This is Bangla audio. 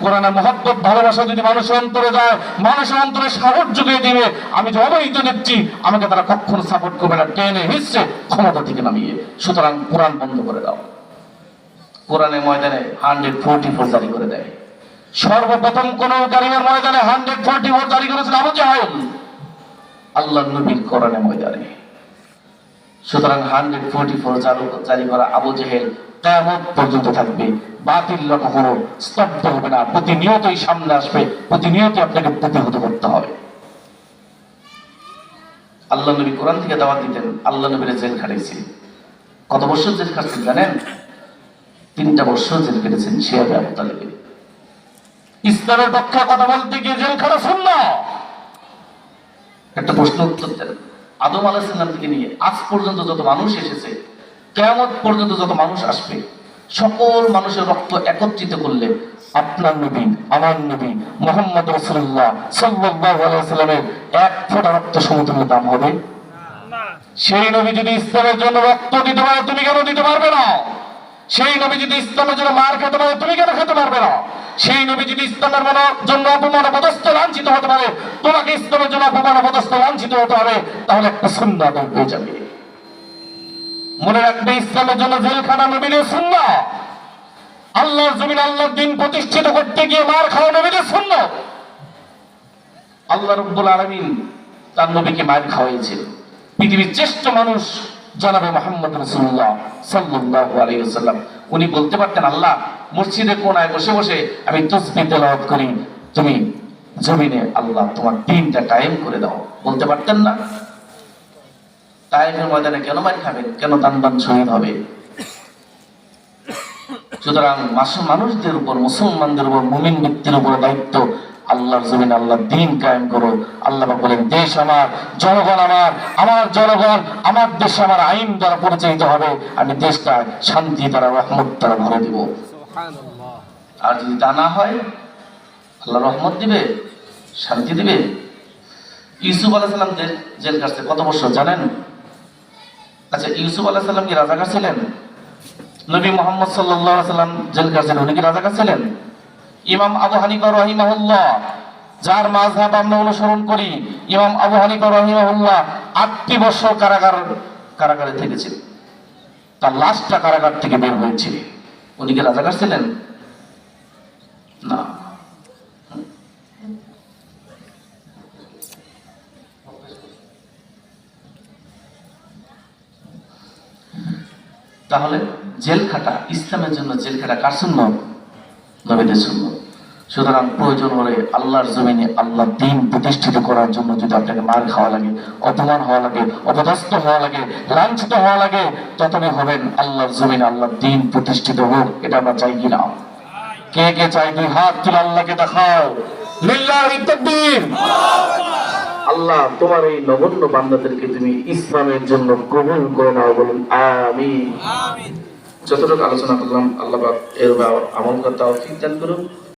কোরআনে মহব্বত, ভালোবাসা যদি মানুষের অন্তরে যায়, মানুষের অন্তরে সাহস যুগিয়ে দিবে, আমি যে অবৈধ দিচ্ছি আমাকে তারা কখনো সাপোর্ট করবে না। টেনে হিসছে ক্ষমতা থেকে নামিয়ে। সুতরাং কোরআন বন্ধ করে দাও। কোরআনের ময়দানে হান্ড্রেড ফোরটি ফোর জারি করে দেয়। সর্বপ্রথম কোন কারিমের ময়দানে হান্ড্রেড ফোরটি ফোর জারি করেছিল আবু জাহেল। আল্লাহ নবীর কোরআনের ময়দানে। সুতরাং হান্ড্রেড ফোরটি ফোর চালু জারি করা আবু জেহেল কেমন পর্যন্ত থাকবে। বাতিল কখনো স্তব্ধ হবে না, প্রতিনিয়তই সামনে আসবে প্রতিনিয়ত আপনাকে প্রতিহত করতে হবে। আল্লাহ নবী কোরআন থেকে দাওয়াত দিতেন, আল্লাহ নবীর জেল খাটিয়েছেন কত বছর জেল খাটছেন জানেন? তিনটা বছর জেল কেটেছেন শিয়াবে আবু তালেবে। ইসলামের পক্ষে কথা বলতে গিয়ে জেল খাটা শুন একটা প্রশ্ন উত্তর দেন। আদম আলাহিসাল্লাম থেকে নিয়ে আজ পর্যন্ত যত মানুষ এসেছে কেমন পর্যন্ত যত মানুষ আসবে, সকল মানুষের রক্ত একত্রিত করলে আপনার নবী, আমার নবী মোহাম্মদ রসুল্লাহ সাল্লামের এক ফোঁটা রক্ত সমতুল্য দাম হবে। সেই নবী যদি ইসলামের জন্য রক্ত দিতে পারে, তুমি কেন দিতে পারবে না? সেই নবী যদি ইসলামের জন্য মার খেতে পারে, তুমি কেন খেতে পারবে না? সেই নবী যদি ইসলামের জন্য অপমান পদস্থ লাঞ্ছিত হতে পারে। তোমাকে ইসলামের জন্য অপমান পদস্থ লাঞ্ছিত হতে হবে, তাহলে একটা সুন্নাত হয়ে যাবে। মনে রাখবে, ইসলামের জন্য জেলখানা নবীনের সুন্না আল্লাহর জমিন আল্লাহর দিন প্রতিষ্ঠিত করতে গিয়ে মার খাওয়া নবীনের শূন্য আল্লাহ রব্বুল আলমিন তার নবীকে মায়ের খাওয়াইছে পৃথিবীর শ্রেষ্ঠ মানুষ জানাবে মোহাম্মদ রসুল্লাহ সাল্লাহ আলাইসাল্লাম উনি বলতে পারতেন, আল্লাহ মসজিদের কোনায় বসে বসে আমি তসবি তেলাওয়াত করি। তুমি জমিনে আল্লাহ তোমার তিনটা টাইম করে দাও। বলতে পারতেন না? তাইফের ময়দানে কেন মারি খাবেন কেন দান দান শহীদ হবে? সুতরাং মাসুম মানুষদের উপর, মুসলমানদের উপর, মুমিন ব্যক্তির উপর দায়িত্ব আল্লাহর জমিন আল্লাহ দিন কায়েম করো। আল্লাহ বলেন, দেশ আমার, জনগণ আমার আমার জনগণ, আমার দেশ আমার আইন দ্বারা পরিচালিত হবে। আমি দেশটা শান্তি দ্বারা, রহমত দ্বারা ভরে দিব। আর যদি তা না হয়, আল্লাহ রহমত দিবে, শান্তি দিবে। ইউসুফ আলাহ সাল্লাম জেল কাটছে কত বছর জানেন? আচ্ছা ইউসুফ আলাহ সাল্লাম কি রাজাকার ছিলেন? নবী মোহাম্মদ সাল্লাহ সাল্লাম জেল কাটছেন উনি কি রাজাকার ছিলেন? ইমাম আবু হানিফা রহিমাহুল্লাহ, যার মাঝহাব আমরা অনুসরণ করি, ইমাম আবু হানিফা রহিমাহুল্লাহ আটটি বছর কারাগার, কারাগারে থেকেছেন তার লাশটা কারাগার থেকে বের হয়েছে উনি কি রাজাকার ছিলেন? না। তাহলে জেল খাটা ইসলামের জন্য জেল খাটা কার শূন্য নবীদের শূন্য সুতরাং প্রয়োজন হলে আল্লাহর জমিনে আল্লাহ দিন প্রতিষ্ঠিত করার জন্য যদি আপনাকে মার খাওয়া লাগে অপমান হওয়া লাগে অপদস্থ হওয়া লাগে লাঞ্ছিত হওয়া লাগে ততই হবেন আল্লাহর জমিনে আল্লাহ দিন প্রতিষ্ঠিত হোক এটা আমরা চাই কিনা কে কে চাই? দুই হাত তুলে আল্লাহকে দেখাও। আল্লাহ তোমার এই নগণ্য বান্দাদেরকে তুমি ইসলামের জন্য কবুল করে নাও বলুন আমি যতটুকু আলোচনা করলাম আল্লাহ এর আমল করতে দান করুন।